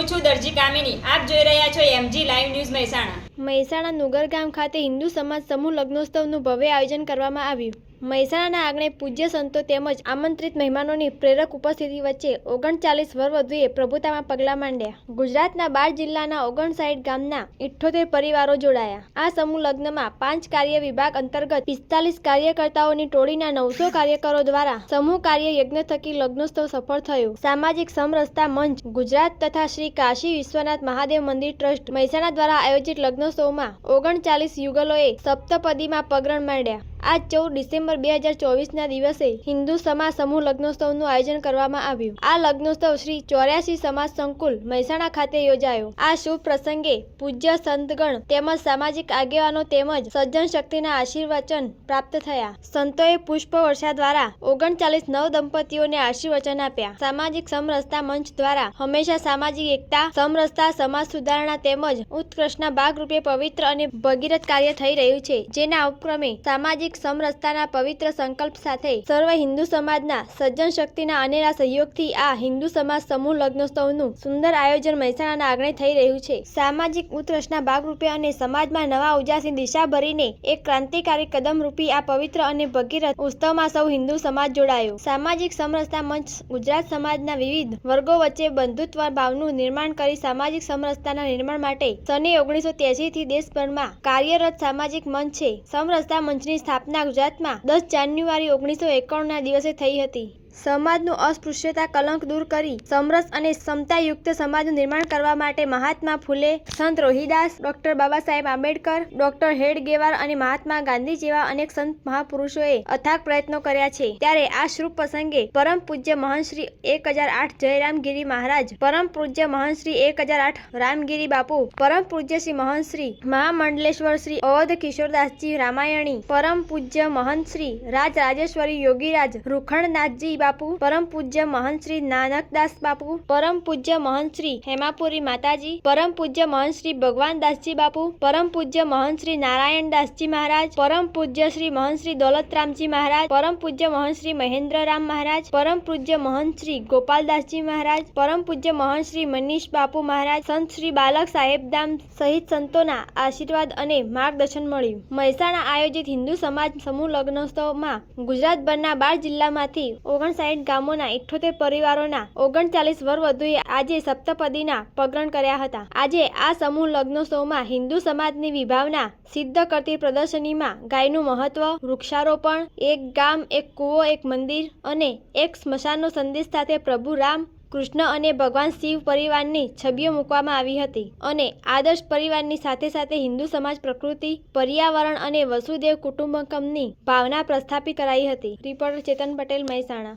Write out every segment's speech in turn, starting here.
હું છું દરજી કામિની, આપ જોઈ રહ્યા છો MG live news Mehsana. Mehsana Nugar ગામ ખાતે હિન્દુ સમાજ સમૂહ લગ્નોત્સવનું ભવ્ય આયોજન કરવામાં આવ્યું. મહેસાણાના આંગણે પૂજ્ય સંતો તેમજ આમંત્રિત મહેમાનોની પ્રેરક ઉપસ્થિતિ વચ્ચે ઓગણચાલીસ વરવધુએ પ્રભુતામાં પગલાં માંડ્યા. ગુજરાતના બાર જિલ્લાના ઓગણસાઠ ગામના ઇઠ્ઠોતેર પરિવારો જોડાયા. આ સમૂહ લગ્નમાં પાંચ કાર્ય વિભાગ અંતર્ગત પિસ્તાલીસ કાર્યકર્તાઓની ટોળીના નવસો કાર્યકરો દ્વારા સમૂહ કાર્ય યજ્ઞ થકી લગ્નોત્સવ સફળ થયો. સામાજિક સમરસતા મંચ, ગુજરાત તથા શ્રી કાશી વિશ્વનાથ મહાદેવ મંદિર ટ્રસ્ટ મહેસાણા દ્વારા આયોજિત લગ્નોત્સવમાં ઓગણચાલીસ યુગલોએ સપ્તપદીમાં પગરણ માંડ્યા. આજ ચૌદ ડિસેમ્બર બે હજાર ચોવીસના દિવસે હિન્દુ સમાજ સમૂહ લગ્નોત્સવનું આયોજન કરવામાં આવ્યું. આ લગ્નોત્સવ શ્રી ચોર્યાસી સમાજ સંકુલ, મહેસાણા ખાતે યોજાયો. આ શુભ પ્રસંગે પૂજ્ય સંતગણ તેમજ સામાજિક આગેવાનો તેમજ સજ્જન શક્તિના આશીર્વચન પ્રાપ્ત થયા. સંતોએ પુષ્પ વર્ષા દ્વારા ઓગણચાલીસ નવ દંપતીઓને આશીર્વચન આપ્યા. સામાજિક સમરસતા મંચ દ્વારા હંમેશા સામાજિક એકતા, સમરસતા, સમાજ સુધારણા તેમજ ઉત્કર્ષના ભાગરૂપે પવિત્ર અને ભગીરથ કાર્ય થઈ રહ્યું છે. જેના ઉપક્રમે સામાજિક સમરસતાના પવિત્ર સંકલ્પ સાથે સર્વ હિન્દુ સમાજના સજ્જન શક્તિના અનેરા સહયોગથી આ હિન્દુ સમાજ સમૂહ લગ્નોત્સવનું સુંદર આયોજન મહેસાણાના આંગણે થઈ રહ્યું છે. સામાજિક ઉત્કર્ષના ભાગરૂપે અને સમાજમાં નવા ઉજાસની દિશા ભરીને એક ક્રાંતિકારી કદમ રૂપી આ પવિત્ર અને ભગીરથ ઉત્સવમાં સૌ હિન્દુ સમાજ જોડાયો. સામાજિક સમરસતા મંચ ગુજરાત સમાજના વિવિધ વર્ગો વચ્ચે બંધુત્વ ભાવનું નિર્માણ કરી સામાજિક સમરસતાના નિર્માણ માટે સને ઓગણીસો થી દેશભરમાં કાર્યરત સામાજિક મંચ છે. સમરસતા મંચની સ્થાપના ગુજરાતમાં દસ જાન્યુઆરી ઓગણીસો એકાણુંના દિવસે થઈ હતી. સમાજનું અસ્પૃશ્યતા કલંક દૂર કરી સમરસ અને સમતાયુક્ત સમાજનું નિર્માણ કરવા માટે મહાત્મા ફૂલે સંત રોહિદાસ, ડોક્ટર બાબા સાહેબ આંબેડકર, ડોક્ટર હેડગેવાર અને મહાત્મા ગાંધી જેવા અનેક સંત મહાપુરુષોએ અથાગ પ્રયત્નો કર્યા છે. ત્યારે આ શુભ પ્રસંગે પરમ પૂજ્ય મહંશ્રી એક હજાર આઠ જયરામગીરી મહારાજ, પરમ પૂજ્ય મહંશ્રી એક હજાર આઠ રામગીરી બાપુ, પરમ પૂજ્ય શ્રી મહંશ્રી મહામંડલેશ્વર શ્રી અવધ કિશોરદાસજી રામાયણી, પરમ પૂજ્ય મહંત શ્રી રાજ રાજેશ્વરી યોગીરાજ રૂખણનાથજી બાપુ, પરમ પૂજ્ય મહંત શ્રી નાનકદાસ બાપુ, પરમ પૂજ્ય મહંત શ્રી હેમાપુરી માતાજી, પરમ પૂજ્ય મહંત શ્રી ભગવાનદાસજી બાપુ, પરમ પૂજ્ય મહંત શ્રી નારાયણદાસજી મહારાજ, પરમ પૂજ્ય શ્રી મહંત શ્રી દોલતરામજી મહારાજ, પરમ પૂજ્ય મહંત શ્રી મહેન્દ્રરામ મહારાજ, પરમ પૂજ્ય મહંત શ્રી ગોપાલદાસજી મહારાજ, પરમ પૂજ્ય મહંત શ્રી મનીષ બાપુ મહારાજ, સંત શ્રી બાલક સાહેબધામ સહિત સંતોના આશીર્વાદ અને માર્ગદર્શન મળ્યું. મહેસાણા આયોજિત હિન્દુ સમાજ સમૂહ લગ્નોત્સવમાં ગુજરાતભરના બાર જિલ્લામાંથી ઓગણસાઠ ગામોના ઇઠ્ઠોતેર પરિવારોના ઓગણચાલીસ વરવધુએ આજે સપ્તપદીના પગરણ કર્યા હતા. આજે આ સમૂહ લગ્નોત્સવમાં હિન્દુ સમાજની વિભાવના સિદ્ધ કરતી પ્રદર્શનીમાં ગાયનું મહત્વ, વૃક્ષારોપણ, એક ગામ, એક કૂવો, એક મંદિર અને એક સ્મશાનનો સંદેશ સાથે પ્રભુ રામ કૃષ્ણ અને ભગવાન શિવ પરિવારની છબીઓ મૂકવામાં આવી હતી અને આદર્શ પરિવારની સાથે સાથે હિન્દુ સમાજ પ્રકૃતિ, પર્યાવરણ અને વસુદેવ કુટુંબકમની ભાવના પ્રસ્થાપિત કરાઈ હતી. રિપોર્ટર ચેતન પટેલ, મહેસાણા.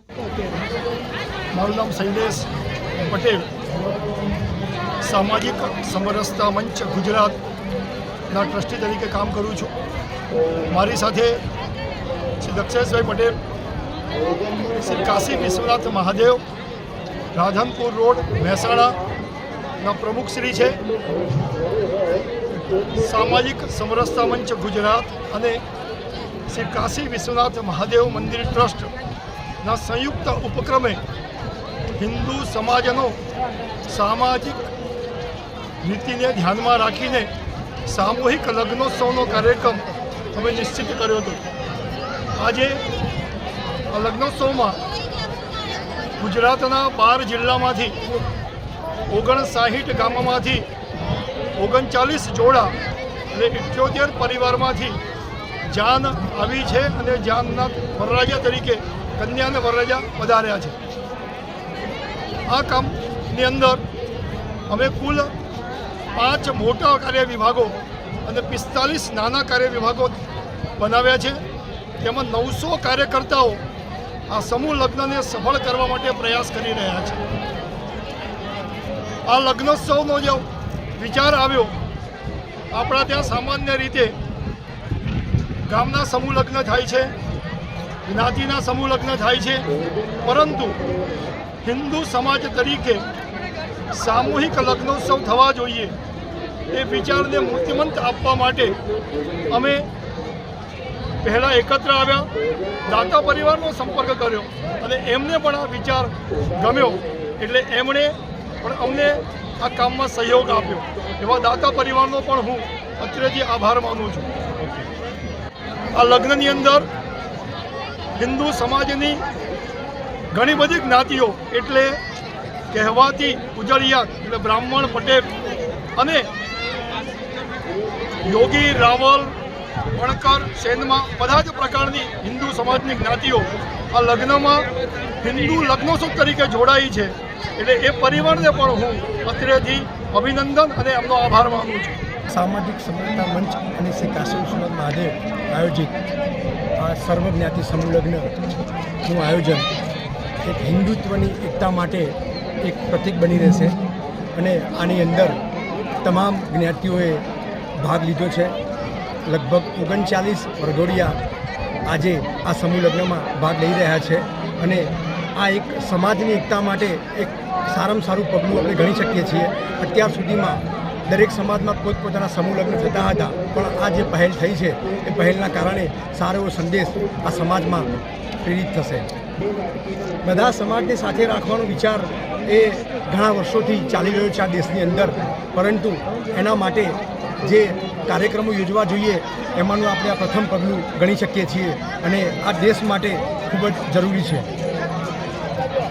મારું નામ શૈલેષ પટેલ. સામાજિક સમરસતા મંચ ગુજરાતના ટ્રસ્ટી તરીકે કામ કરું છું. મારી સાથે શ્રી દક્ષેશભાઈ પટેલ, શ્રી કાશી વિશ્વનાથ મહાદેવ રાધનપુર રોડ મહેસાણાના પ્રમુખશ્રી છે. સામાજિક સમરસતા મંચ ગુજરાત અને શ્રી કાશી વિશ્વનાથ મહાદેવ મંદિર ટ્રસ્ટના સંયુક્ત ઉપક્રમે હિન્દુ સમાજનો સામાજિક નીતિને ધ્યાનમાં રાખીને સામૂહિક લગ્નોત્સવનો કાર્યક્રમ અમે નિશ્ચિત કર્યો હતો. આજે લગ્નોત્સવમાં ગુજરાતના બાર જિલ્લામાંથી ઓગણસાહીઠ ગામમાંથી ઓગણચાલીસ જોડા એટલે ઇઠ્યોતેર પરિવારમાંથી જાન આવી છે અને જાનના વરરાજા તરીકે કન્યાને વરરાજા વધાર્યા છે. આ કામની અંદર અમે કુલ પાંચ મોટા કાર્ય વિભાગો અને પિસ્તાલીસ નાના કાર્ય વિભાગો બનાવ્યા છે. તેમાં નવસો કાર્યકર્તાઓ આ સમૂહ લગ્નને સફળ કરવા માટે પ્રયાસ કરી રહ્યા છે. આ લગ્નોત્સવનો જે વિચાર આવ્યો, આપણા ત્યાં સામાન્ય રીતે ગામના સમૂહ લગ્ન થાય છે, જ્ઞાતિના સમૂહ લગ્ન થાય છે, પરંતુ હિન્દુ સમાજ તરીકે સામૂહિક લગ્નોત્સવ થવા જોઈએ એ વિચારને મૂર્તિમંત આપવા માટે અમે પહેલાં એકત્ર આવ્યા, દાતા પરિવારનો સંપર્ક કર્યો અને એમને પણ આ વિચાર ગમ્યો. એટલે એમણે પણ અમને આ કામમાં સહયોગ આપ્યો. એવા દાતા પરિવારનો પણ હું અત્રેથી આભાર માનું છું. આ લગ્નની અંદર હિન્દુ સમાજની ઘણી બધી જ્ઞાતિઓ એટલે કહેવાતી ઉજળિયા એટલે બ્રાહ્મણ, પટેલ અને યોગી રાવલ વણકર, સેનમાં બધા જ પ્રકારની હિન્દુ સમાજની જ્ઞાતિઓ આ લગ્નમાં હિન્દુ લગ્નોત્સવ તરીકે જોડાઈ છે. એટલે એ પરિવારને પણ હું અત્રેથી અભિનંદન અને એમનો આભાર માનું છું. સામાજિક સમરસતા મંચ અને શ્રી કાશી વિશ્વનાથ મહાદેવ આયોજિત આ સર્વજ્ઞાતિ સમલગ્નનું આયોજન એક હિન્દુત્વની એકતા માટે એક પ્રતીક બની રહેશે. અને આની અંદર તમામ જ્ઞાતિઓએ ભાગ લીધો છે. લગભગ ઓગણચાલીસ વરઘોડિયા આજે આ સમૂહ લગ્નમાં ભાગ લઈ રહ્યા છે અને આ એક સમાજની એકતા માટે એક સારામાં સારું પગલું આપણે ગણી શકીએ છીએ. અત્યાર સુધીમાં દરેક સમાજમાં પોતપોતાના સમૂહ લગ્ન થતા હતા, પણ આ જે પહેલ થઈ છે, એ પહેલના કારણે સારો એવો સંદેશ આ સમાજમાં પ્રેરિત થશે. બધા સમાજને સાથે રાખવાનો વિચાર એ ઘણા વર્ષોથી ચાલી રહ્યો છે આ દેશની અંદર. પરંતુ એના માટે જે કાર્યક્રમો યોજવા જોઈએ, એમાંનું આપણે આ પ્રથમ પગલું ગણી શકીએ છીએ. અને આ દેશ માટે ખૂબ જ જરૂરી છે.